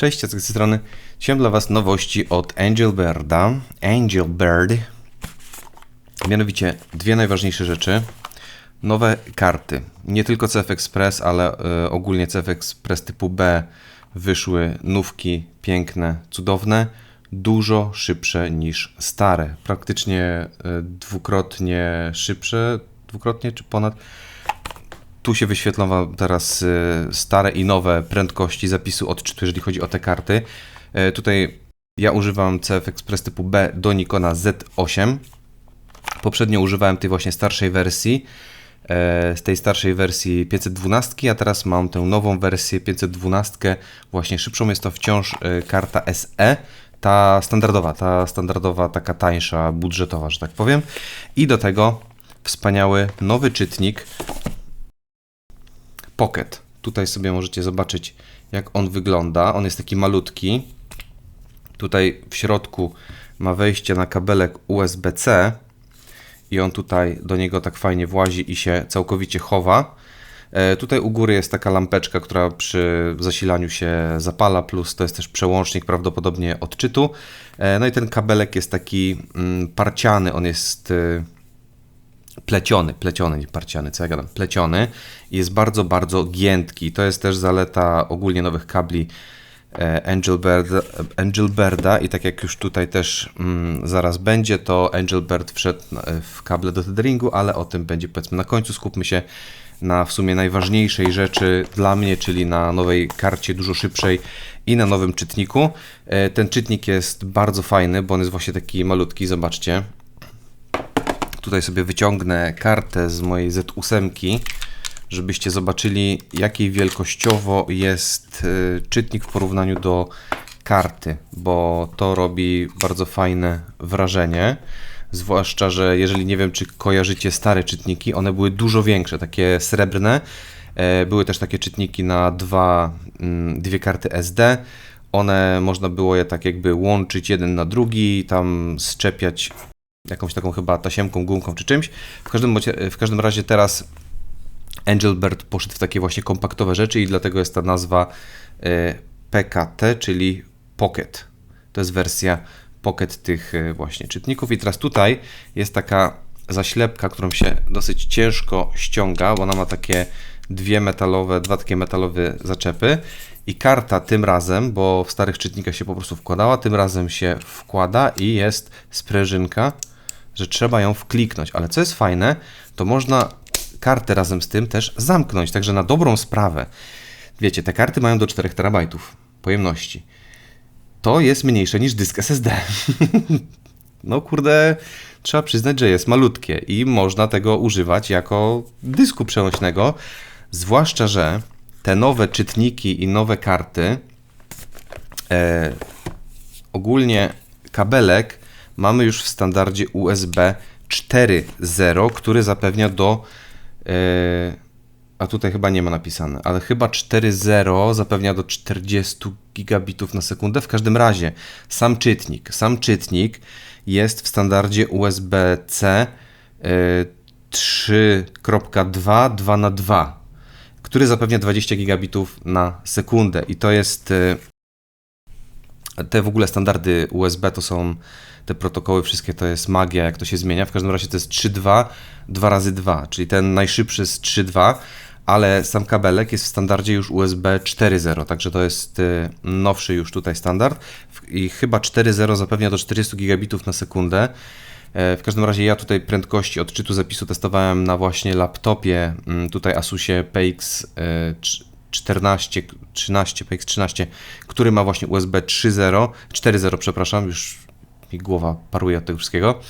Cześć, z tej strony. Dzisiaj dla Was nowości od Angel Birda. Angel Bird. Mianowicie dwie najważniejsze rzeczy. Nowe karty. Nie tylko CF Express, ale y, ogólnie CF Express typu B wyszły nówki piękne, cudowne, dużo szybsze niż stare. Praktycznie y, dwukrotnie szybsze, dwukrotnie czy ponad. Tu się wyświetlą Wam teraz y, stare i nowe prędkości zapisu odczytu, jeżeli chodzi o te karty. Y, Tutaj ja używam CF Express typu B do Nikona Z8. Poprzednio używałem tej właśnie starszej wersji, e, z tej starszej wersji 512, a teraz mam tę nową wersję 512, właśnie szybszą. Jest to wciąż karta SE, ta standardowa, ta standardowa, taka tańsza, budżetowa, że tak powiem. I do tego wspaniały nowy czytnik Pocket. Tutaj sobie możecie zobaczyć, jak on wygląda. On jest taki malutki. Tutaj w środku ma wejście na kabelek USB-C i on tutaj do niego tak fajnie włazi i się całkowicie chowa. E, Tutaj u góry jest taka lampeczka, która przy zasilaniu się zapala, plus to jest też przełącznik prawdopodobnie odczytu. E, No i ten kabelek jest taki mm, parciany, on jest y, pleciony, pleciony, nie parciany, co ja gadam, pleciony jest bardzo, bardzo giętki. To jest też zaleta ogólnie nowych kabli e, Angel Birda, Angel Birda i tak jak już tutaj też mm, zaraz będzie, to Angel Bird wszedł na- w kable do tetheringu, ale o tym będzie powiedzmy na końcu. Skupmy się na w sumie najważniejszej rzeczy dla mnie, czyli na nowej karcie dużo szybszej i na nowym czytniku. E, Ten czytnik jest bardzo fajny, bo on jest właśnie taki malutki, zobaczcie. Tutaj sobie wyciągnę kartę z mojej Z8, żebyście zobaczyli, jakiej wielkościowo jest y, czytnik w porównaniu do karty, bo to robi bardzo fajne wrażenie. Zwłaszcza, że jeżeli nie wiem, czy kojarzycie stare czytniki, one były dużo większe, takie srebrne. E, Były też takie czytniki na dwa, mm, dwie karty SD. One można było je tak jakby łączyć jeden na drugi, tam szczepiać jakąś taką chyba tasiemką, gumką czy czymś. W każdym, w każdym razie teraz Angelbird poszedł w takie właśnie kompaktowe rzeczy i dlatego jest ta nazwa e, PKT, czyli Pocket. To jest wersja Pocket tych e, właśnie czytników. I teraz tutaj jest taka zaślepka, którą się dosyć ciężko ściąga, bo ona ma takie dwie metalowe, dwa takie metalowe zaczepy. I karta tym razem, bo w starych czytnikach się po prostu wkładała, tym razem się wkłada i jest sprężynka, że trzeba ją wkliknąć. Ale co jest fajne, to można kartę razem z tym też zamknąć. Także na dobrą sprawę. Wiecie, te karty mają do 4 terabajtów pojemności. To jest mniejsze niż dysk SSD. no kurde, trzeba przyznać, że jest malutkie i można tego używać jako dysku przenośnego. Zwłaszcza, że te nowe czytniki i nowe karty e, ogólnie kabelek mamy już w standardzie USB 4.0, który zapewnia do. E, a tutaj chyba nie ma napisane, ale chyba 4.0 zapewnia do 40 gigabitów na sekundę. W każdym razie sam czytnik, sam czytnik jest w standardzie USB-C e, 3.2 2 na 2 który zapewnia 20 gigabitów na sekundę i to jest e, te w ogóle standardy USB to są te protokoły, wszystkie to jest magia, jak to się zmienia. W każdym razie to jest 3.2, 2 razy 2 czyli ten najszybszy jest 3.2, ale sam kabelek jest w standardzie już USB 4.0, także to jest y, nowszy już tutaj standard i chyba 4.0 zapewnia do 40 gigabitów na sekundę. E, W każdym razie ja tutaj prędkości odczytu zapisu testowałem na właśnie laptopie, mm, tutaj Asusie PX e, cz- 14, 13, PX13, który ma właśnie USB 3.0, 4.0 przepraszam, już mi głowa paruje od tego wszystkiego,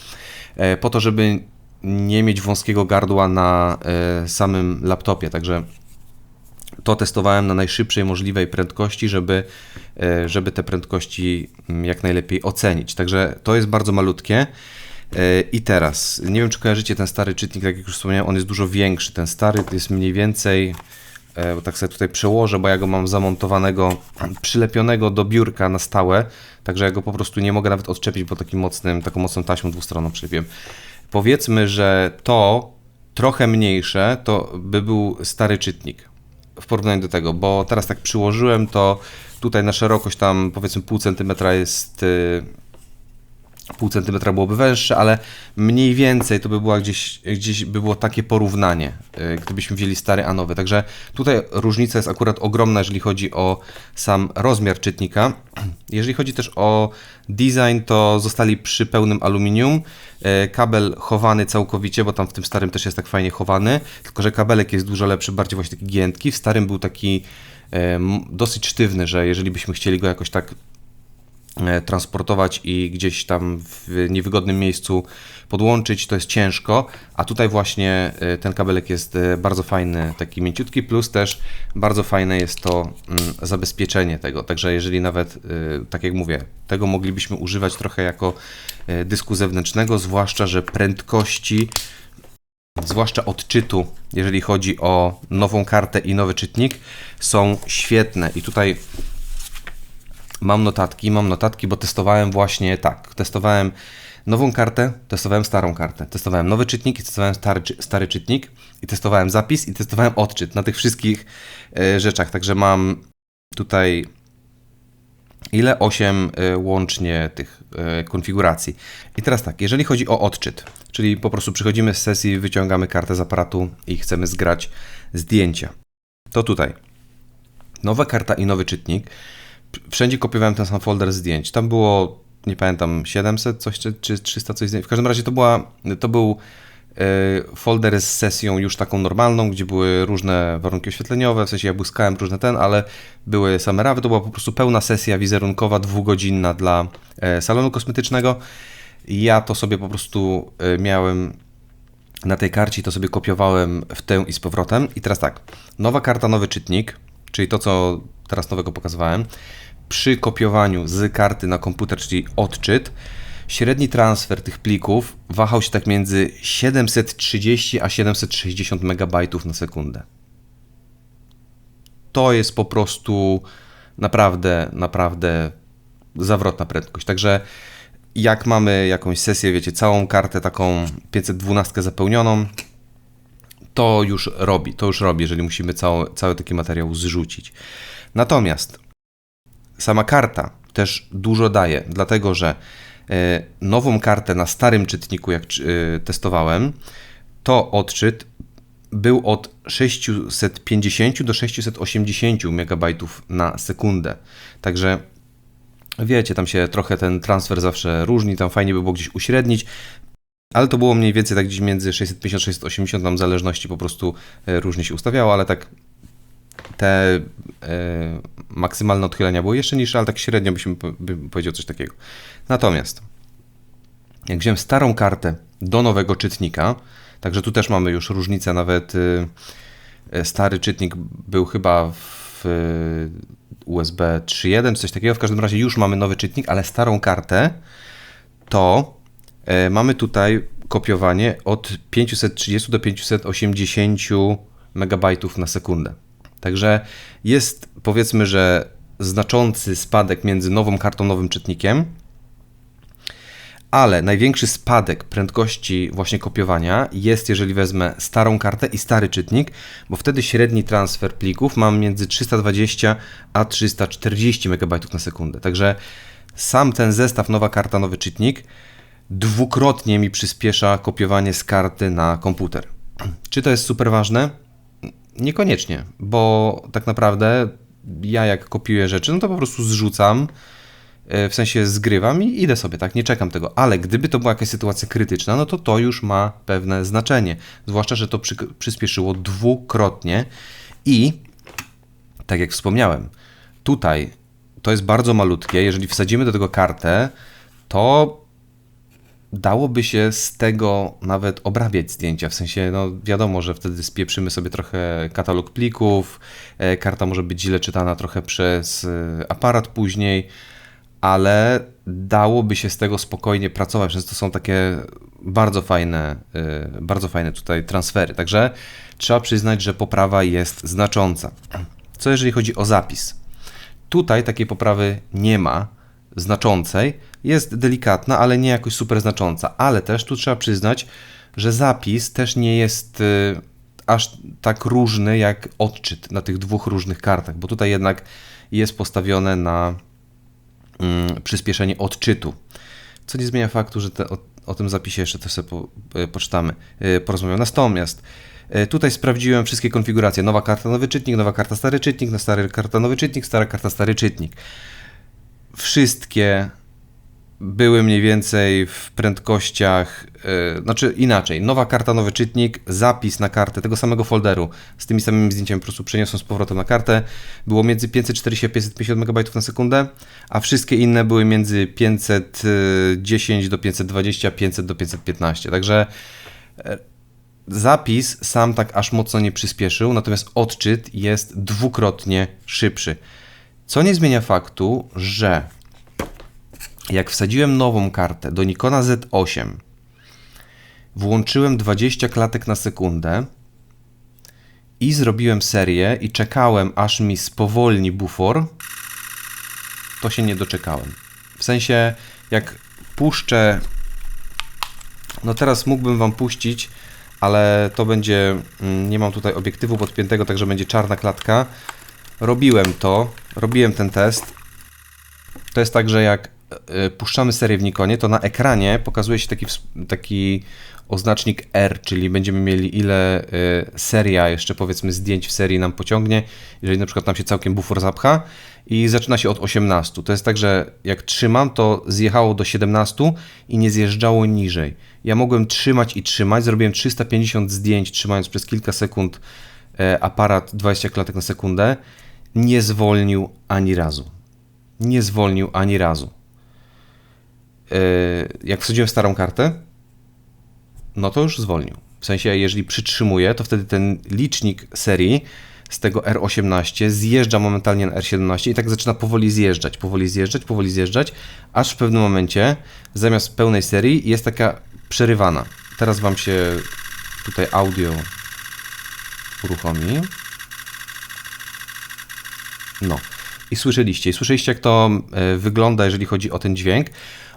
e, po to, żeby nie mieć wąskiego gardła na e, samym laptopie, także to testowałem na najszybszej możliwej prędkości, żeby, e, żeby te prędkości mm, jak najlepiej ocenić. Także to jest bardzo malutkie. I teraz, nie wiem czy kojarzycie ten stary czytnik, tak jak już wspomniałem, on jest dużo większy. Ten stary jest mniej więcej, bo tak sobie tutaj przełożę, bo ja go mam zamontowanego, przylepionego do biurka na stałe, także ja go po prostu nie mogę nawet odczepić, bo takim mocnym, taką mocną taśmą dwustronną przylepiłem. Powiedzmy, że to trochę mniejsze to by był stary czytnik w porównaniu do tego, bo teraz tak przyłożyłem, to Tutaj na szerokość tam powiedzmy pół centymetra jest y, pół centymetra byłoby węższe, ale mniej więcej to by była gdzieś, gdzieś by było takie porównanie, y, gdybyśmy wzięli stary a nowy. Także tutaj różnica jest akurat ogromna, jeżeli chodzi o sam rozmiar czytnika. Jeżeli chodzi też o design, to zostali przy pełnym aluminium. Y, Kabel chowany całkowicie, bo tam w tym starym też jest tak fajnie chowany, tylko że kabelek jest dużo lepszy, bardziej właśnie taki giętki. W starym był taki y, dosyć sztywny, że jeżeli byśmy chcieli go jakoś tak transportować i gdzieś tam w niewygodnym miejscu podłączyć, to jest ciężko, a tutaj właśnie e, ten kabelek jest e, bardzo fajny, taki mięciutki, plus też bardzo fajne jest to mm, zabezpieczenie tego, także jeżeli nawet, e, tak jak mówię, tego moglibyśmy używać trochę jako e, dysku zewnętrznego, zwłaszcza, że prędkości zwłaszcza odczytu, jeżeli chodzi o nową kartę i nowy czytnik, są świetne. I tutaj mam notatki, mam notatki, bo testowałem właśnie tak. Testowałem nową kartę, testowałem starą kartę, testowałem nowy czytnik i testowałem stary, stary czytnik i testowałem zapis i testowałem odczyt na tych wszystkich e, rzeczach. Także mam tutaj ile? 8 y, łącznie tych y, konfiguracji. I teraz tak, jeżeli chodzi o odczyt, czyli po prostu przychodzimy z sesji, wyciągamy kartę z aparatu i chcemy zgrać zdjęcia, to tutaj nowa karta i nowy czytnik. Wszędzie kopiowałem ten sam folder zdjęć. Tam było, nie pamiętam, 700 coś czy, czy 300 coś zdjęć. W każdym razie to, była, to był y, folder z sesją już taką normalną, gdzie były różne warunki oświetleniowe, w sensie ja błyskałem różne ten, ale były same rawy, to była po prostu pełna sesja wizerunkowa, dwugodzinna dla e, salonu kosmetycznego. Ja to sobie po prostu e, miałem na tej karcie, to sobie kopiowałem w tę i z powrotem. I teraz tak, nowa karta, nowy czytnik, czyli to, co teraz nowego pokazywałem. Przy kopiowaniu z karty na komputer, czyli odczyt, średni transfer tych plików wahał się tak między 730 a 760 MB na sekundę. To jest po prostu naprawdę, naprawdę zawrotna prędkość. Także jak mamy jakąś sesję, wiecie, całą kartę taką 512 zapełnioną, to już robi, to już robi, jeżeli musimy cały, cały taki materiał zrzucić. Natomiast sama karta też dużo daje, dlatego że e, nową kartę na starym czytniku, jak e, testowałem, to odczyt był od 650 do 680 MB na sekundę. Także wiecie, tam się trochę ten transfer zawsze różni, tam fajnie by było gdzieś uśrednić, ale to było mniej więcej tak gdzieś między 650 680, tam w zależności po prostu e, różnie się ustawiało, ale tak te e, maksymalne odchylenia były jeszcze niższe, ale tak średnio byśmy bym powiedział coś takiego. Natomiast jak wziąłem starą kartę do nowego czytnika, także tu też mamy już różnicę, nawet y, y, stary czytnik był chyba w USB 3.1 czy coś takiego, w każdym razie już mamy nowy czytnik, ale starą kartę to e, mamy tutaj kopiowanie od 530 do 580 MB na sekundę. Także jest powiedzmy, że znaczący spadek między nową kartą, nowym czytnikiem, ale największy spadek prędkości właśnie kopiowania jest, jeżeli wezmę starą kartę i stary czytnik, bo wtedy średni transfer plików mam między 320 a 340 MB na sekundę. Także sam ten zestaw, nowa karta, nowy czytnik, dwukrotnie mi przyspiesza kopiowanie z karty na komputer. Czy to jest super ważne? Niekoniecznie, bo tak naprawdę ja jak kopiuję rzeczy, no to po prostu zrzucam, e, w sensie zgrywam i idę sobie, tak, nie czekam tego. Ale gdyby to była jakaś sytuacja krytyczna, no to to już ma pewne znaczenie. Zwłaszcza, że to przy, przyspieszyło dwukrotnie i tak jak wspomniałem, tutaj to jest bardzo malutkie. Jeżeli wsadzimy do tego kartę, to dałoby się z tego nawet obrabiać zdjęcia. W sensie, no wiadomo, że wtedy spieprzymy sobie trochę katalog plików, e, karta może być źle czytana trochę przez e, aparat później, ale dałoby się z tego spokojnie pracować, więc to są takie bardzo fajne, e, bardzo fajne tutaj transfery. Także trzeba przyznać, że poprawa jest znacząca. Co jeżeli chodzi o zapis? Tutaj takiej poprawy nie ma znaczącej. Jest delikatna, ale nie jakoś super znacząca. Ale też tu trzeba przyznać, że zapis też nie jest y, aż tak różny jak odczyt na tych dwóch różnych kartach, bo tutaj jednak jest postawione na mm, przyspieszenie odczytu. Co nie zmienia faktu, że te, o, o, tym zapisie jeszcze też sobie po, e, poczytamy, e, porozmawiamy. Natomiast e, tutaj sprawdziłem wszystkie konfiguracje. Nowa karta, nowy czytnik, nowa karta, stary czytnik, na stary karta, nowy czytnik, stara karta, stary czytnik. Wszystkie były mniej więcej w prędkościach, yy, znaczy inaczej, nowa karta, nowy czytnik, zapis na kartę tego samego folderu z tymi samymi zdjęciami po prostu przeniosłem z powrotem na kartę, było między 540 a 550 MB na sekundę, a wszystkie inne były między 510 do 520, 500 do 515, także yy, zapis sam tak aż mocno nie przyspieszył, natomiast odczyt jest dwukrotnie szybszy. Co nie zmienia faktu, że jak wsadziłem nową kartę do Nikona Z8, włączyłem 20 klatek na sekundę i zrobiłem serię i czekałem aż mi spowolni bufor, to się nie doczekałem. W sensie, jak puszczę, no teraz mógłbym Wam puścić, ale to będzie, mm, nie mam tutaj obiektywu podpiętego, także będzie czarna klatka. Robiłem to, robiłem ten test. To jest tak, że jak E, puszczamy serię w Nikonie, to na ekranie pokazuje się taki, taki oznacznik R, czyli będziemy mieli ile e, seria jeszcze powiedzmy zdjęć w serii nam pociągnie, jeżeli na przykład nam się całkiem bufor zapcha i zaczyna się od 18. To jest tak, że jak trzymam, to zjechało do 17 i nie zjeżdżało niżej. Ja mogłem trzymać i trzymać, zrobiłem 350 zdjęć trzymając przez kilka sekund e, aparat 20 klatek na sekundę, nie zwolnił ani razu. Nie zwolnił ani razu. E, jak wsadziłem starą kartę, no to już zwolnił. W sensie, jeżeli przytrzymuję, to wtedy ten licznik serii z tego R18 zjeżdża momentalnie na R17 i tak zaczyna powoli zjeżdżać, powoli zjeżdżać, powoli zjeżdżać, aż w pewnym momencie zamiast pełnej serii jest taka przerywana. Teraz Wam się tutaj audio uruchomi. No. I słyszeliście, i słyszeliście jak to e, wygląda, jeżeli chodzi o ten dźwięk.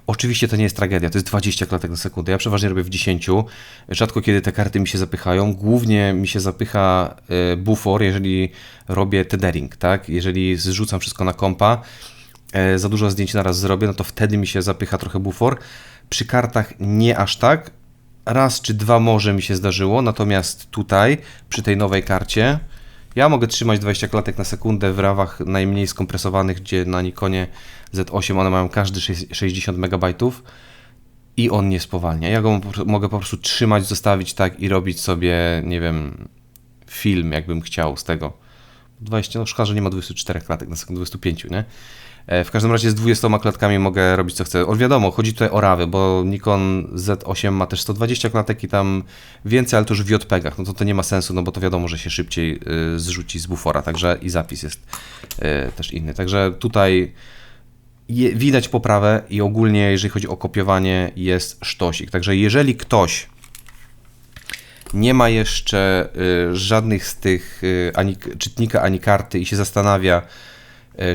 Oczywiście to nie jest tragedia, to jest 20 klatek na sekundę. Ja przeważnie robię w 10. Rzadko kiedy te karty mi się zapychają. Głównie mi się zapycha e, bufor, jeżeli robię tethering, tak? Jeżeli zrzucam wszystko na kompa, e, za dużo zdjęć naraz zrobię, no to wtedy mi się zapycha trochę bufor. Przy kartach nie aż tak. Raz czy dwa może mi się zdarzyło, natomiast tutaj, przy tej nowej karcie, ja mogę trzymać 20 klatek na sekundę w rawach najmniej skompresowanych, gdzie na Nikonie Z8 one mają każdy 60 MB i on nie spowalnia. Ja go mogę po prostu trzymać, zostawić tak i robić sobie, nie wiem, film, jakbym chciał z tego. 20, no szkoda, że nie ma 24 klatek na sekundę, 25, nie? E, w każdym razie z 20 klatkami mogę robić co chcę. O wiadomo, chodzi tutaj o rawy, bo Nikon Z8 ma też 120 klatek i tam więcej, ale to już w JPEGach. No to to nie ma sensu, no bo to wiadomo, że się szybciej y, zrzuci z bufora, także i zapis jest y, też inny. Także tutaj widać poprawę i ogólnie, jeżeli chodzi o kopiowanie, jest sztosik. Także jeżeli ktoś nie ma jeszcze y, żadnych z tych ani czytnika, ani karty i się zastanawia,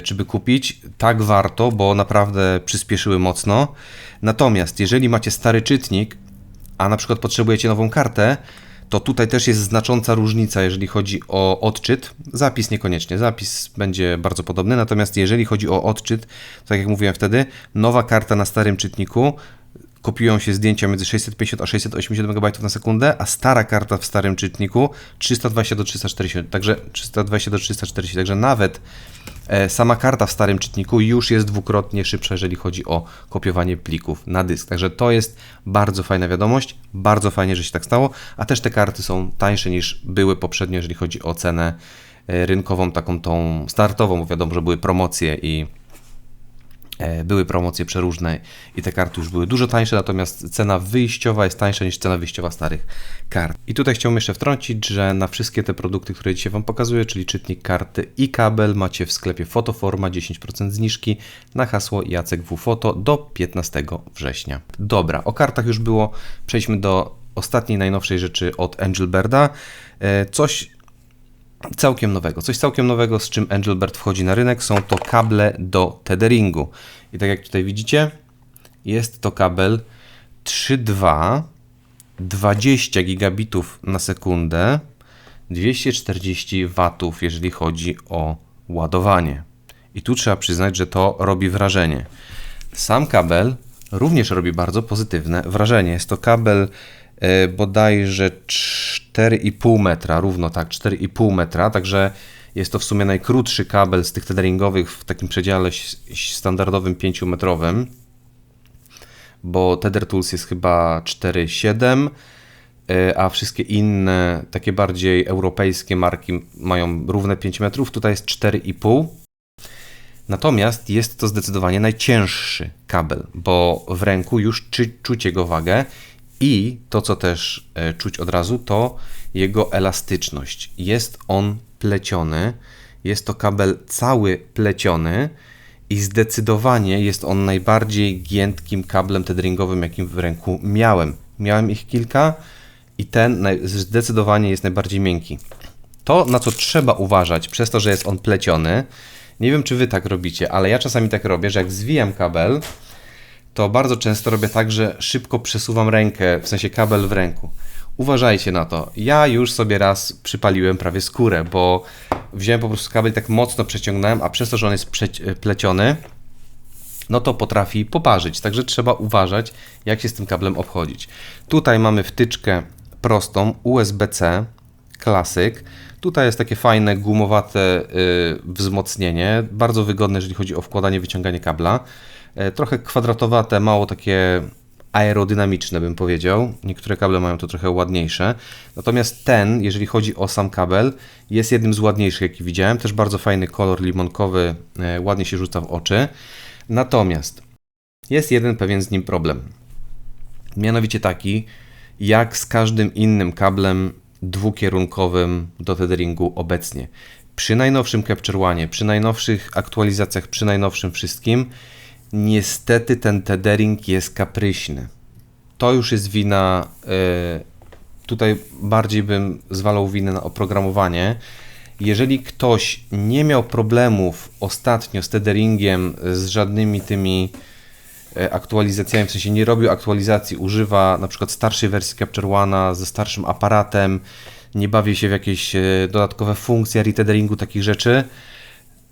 czy by kupić, tak warto, bo naprawdę przyspieszyły mocno. Natomiast jeżeli macie stary czytnik, a na przykład potrzebujecie nową kartę, to tutaj też jest znacząca różnica, jeżeli chodzi o odczyt. Zapis niekoniecznie, zapis będzie bardzo podobny, natomiast jeżeli chodzi o odczyt, tak jak mówiłem wtedy, nowa karta na starym czytniku kopiują się zdjęcia między 650 a 680 MB na sekundę, a stara karta w starym czytniku 320 do 340, także 320 do 340, także nawet e, sama karta w starym czytniku już jest dwukrotnie szybsza, jeżeli chodzi o kopiowanie plików na dysk. Także to jest bardzo fajna wiadomość, bardzo fajnie, że się tak stało, a też te karty są tańsze niż były poprzednio, jeżeli chodzi o cenę e, rynkową, taką tą startową, wiadomo, że były promocje i były promocje przeróżne i te karty już były dużo tańsze, natomiast cena wyjściowa jest tańsza niż cena wyjściowa starych kart. I tutaj chciałbym jeszcze wtrącić, że na wszystkie te produkty, które dzisiaj Wam pokazuję, czyli czytnik karty i kabel, macie w sklepie Fotoforma 10% zniżki na hasło Jacek W Foto do 15 września. Dobra, o kartach już było. Przejdźmy do ostatniej, najnowszej rzeczy od Angelberda. E, coś całkiem nowego. Coś całkiem nowego, z czym Angelbird wchodzi na rynek, są to kable do tetheringu. I tak jak tutaj widzicie, jest to kabel 3.2, 20 gigabitów na sekundę, 240 watów, jeżeli chodzi o ładowanie. I tu trzeba przyznać, że to robi wrażenie. Sam kabel również robi bardzo pozytywne wrażenie. Jest to kabel bodajże 4,5 metra, równo tak, 4,5 metra, także jest to w sumie najkrótszy kabel z tych tetheringowych w takim przedziale standardowym 5-metrowym, bo Tether Tools jest chyba 4,7 e, a wszystkie inne, takie bardziej europejskie marki mają równe 5 metrów, tutaj jest 4,5. Natomiast jest to zdecydowanie najcięższy kabel, bo w ręku już czuć jego wagę i to, co też e, czuć od razu, to jego elastyczność. Jest on pleciony, jest to kabel cały pleciony i zdecydowanie jest on najbardziej giętkim kablem tethringowym, jakim w ręku miałem. Miałem ich kilka i ten zdecydowanie jest najbardziej miękki. To, na co trzeba uważać, przez to, że jest on pleciony, nie wiem, czy wy tak robicie, ale ja czasami tak robię, że jak zwijam kabel, to bardzo często robię tak, że szybko przesuwam rękę, w sensie kabel w ręku. Uważajcie na to. Ja już sobie raz przypaliłem prawie skórę, bo wziąłem po prostu kabel i tak mocno przeciągnąłem, a przez to, że on jest pleciony, no to potrafi poparzyć. Także trzeba uważać, jak się z tym kablem obchodzić. Tutaj mamy wtyczkę prostą USB-C, klasyk. Tutaj jest takie fajne, gumowate yy, wzmocnienie, bardzo wygodne, jeżeli chodzi o wkładanie, wyciąganie kabla. Yy, trochę kwadratowate, mało takie aerodynamiczne, bym powiedział. Niektóre kable mają to trochę ładniejsze. Natomiast ten, jeżeli chodzi o sam kabel, jest jednym z ładniejszych, jaki widziałem. Też bardzo fajny kolor limonkowy, yy, ładnie się rzuca w oczy. Natomiast jest jeden pewien z nim problem. Mianowicie taki, jak z każdym innym kablem dwukierunkowym do tetheringu obecnie. Przy najnowszym Capture One, przy najnowszych aktualizacjach, przy najnowszym wszystkim, niestety ten tethering jest kapryśny. To już jest wina, yy, tutaj bardziej bym zwalał winę na oprogramowanie. Jeżeli ktoś nie miał problemów ostatnio z tetheringiem, z żadnymi tymi E, aktualizacjami, w sensie nie robił aktualizacji, używa na przykład starszej wersji Capture One ze starszym aparatem, nie bawi się w jakieś e, dodatkowe funkcje retetheringu, takich rzeczy,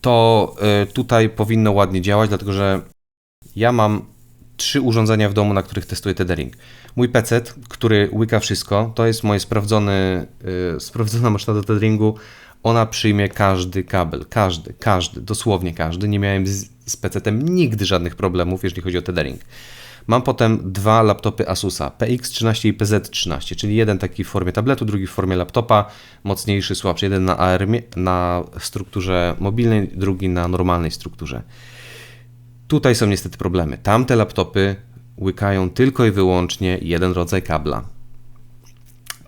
to tutaj powinno ładnie działać, dlatego że ja mam trzy urządzenia w domu, na których testuję tethering. Mój PC, który łyka wszystko, to jest moje sprawdzony, sprawdzona maszyna do tetheringu. Ona przyjmie każdy kabel, każdy, każdy, dosłownie każdy. Nie miałem z, z PC-tem nigdy żadnych problemów, jeżeli chodzi o tethering. Mam potem dwa laptopy Asusa, PX13 i PZ13, czyli jeden taki w formie tabletu, drugi w formie laptopa, mocniejszy, słabszy. Jeden na ARM, na strukturze mobilnej, drugi na normalnej strukturze. Tutaj są niestety problemy. Tamte laptopy łykają tylko i wyłącznie jeden rodzaj kabla.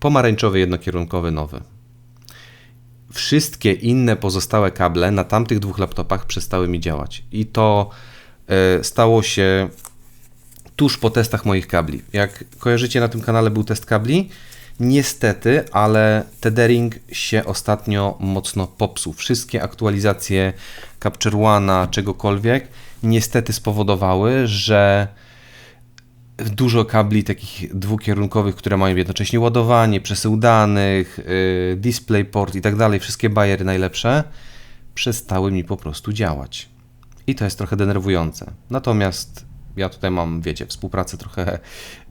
Pomarańczowy, jednokierunkowy, nowy. Wszystkie inne pozostałe kable na tamtych dwóch laptopach przestały mi działać. I to e, stało się tuż po testach moich kabli. Jak kojarzycie, na tym kanale był test kabli. Niestety, ale tethering się ostatnio mocno popsuł. Wszystkie aktualizacje Capture One'a, czegokolwiek, niestety spowodowały, że dużo kabli takich dwukierunkowych, które mają jednocześnie ładowanie, przesył danych, yy, DisplayPort i tak dalej, wszystkie bajery najlepsze, przestały mi po prostu działać. I to jest trochę denerwujące. Natomiast ja tutaj mam, wiecie, współpracę trochę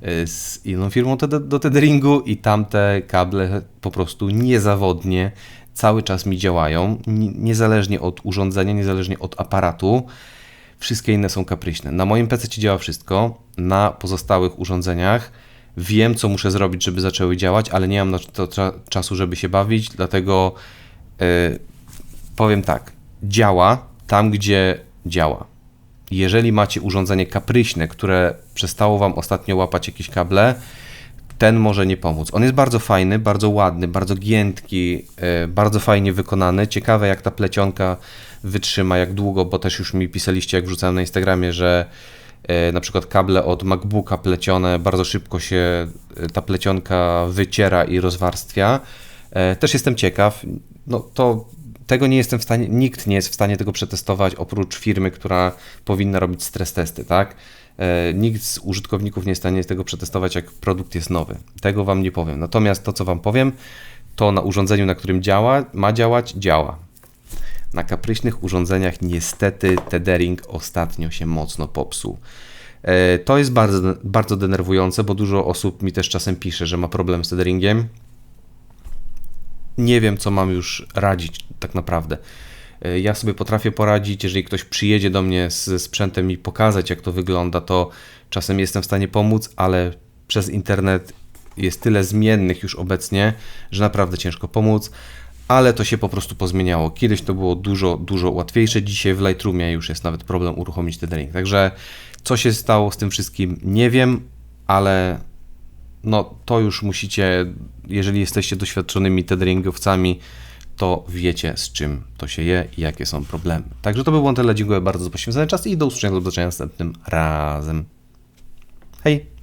y, z inną firmą do tetheringu i tamte kable po prostu niezawodnie cały czas mi działają, niezależnie od urządzenia, niezależnie od aparatu. Wszystkie inne są kapryśne. Na moim PC działa wszystko, na pozostałych urządzeniach wiem, co muszę zrobić, żeby zaczęły działać, ale nie mam na to czasu, żeby się bawić, dlatego yy, powiem tak, działa tam, gdzie działa. Jeżeli macie urządzenie kapryśne, które przestało Wam ostatnio łapać jakieś kable, ten może nie pomóc. On jest bardzo fajny, bardzo ładny, bardzo giętki, yy, bardzo fajnie wykonany. Ciekawe, jak ta plecionka wytrzyma, jak długo, bo też już mi pisaliście, jak wrzucałem na Instagramie, że e, na przykład kable od MacBooka plecione, bardzo szybko się e, ta plecionka wyciera i rozwarstwia. E, też jestem ciekaw, no to tego nie jestem w stanie, nikt nie jest w stanie tego przetestować oprócz firmy, która powinna robić stres testy, tak? Nikt z użytkowników nie jest w stanie tego przetestować, jak produkt jest nowy. Tego Wam nie powiem. Natomiast to, co Wam powiem, to na urządzeniu, na którym działa, ma działać, działa. Na kapryśnych urządzeniach niestety tethering ostatnio się mocno popsuł. E, To jest bardzo, bardzo denerwujące, bo dużo osób mi też czasem pisze, że ma problem z tetheringiem. Nie wiem, co mam już radzić tak naprawdę. E, Ja sobie potrafię poradzić, jeżeli ktoś przyjedzie do mnie z sprzętem i pokazać, jak to wygląda, to czasem jestem w stanie pomóc, ale przez internet jest tyle zmiennych już obecnie, że naprawdę ciężko pomóc, ale to się po prostu pozmieniało. Kiedyś to było dużo, dużo łatwiejsze, dzisiaj w Lightroomie już jest nawet problem uruchomić tethering. Także co się stało z tym wszystkim, nie wiem, ale no to już musicie, jeżeli jesteście doświadczonymi tetheringowcami, to wiecie z czym to się je i jakie są problemy. Także to by było tyle. Dziękuję bardzo za poświęcony czas i do usłyszenia, do zobaczenia następnym razem. Hej!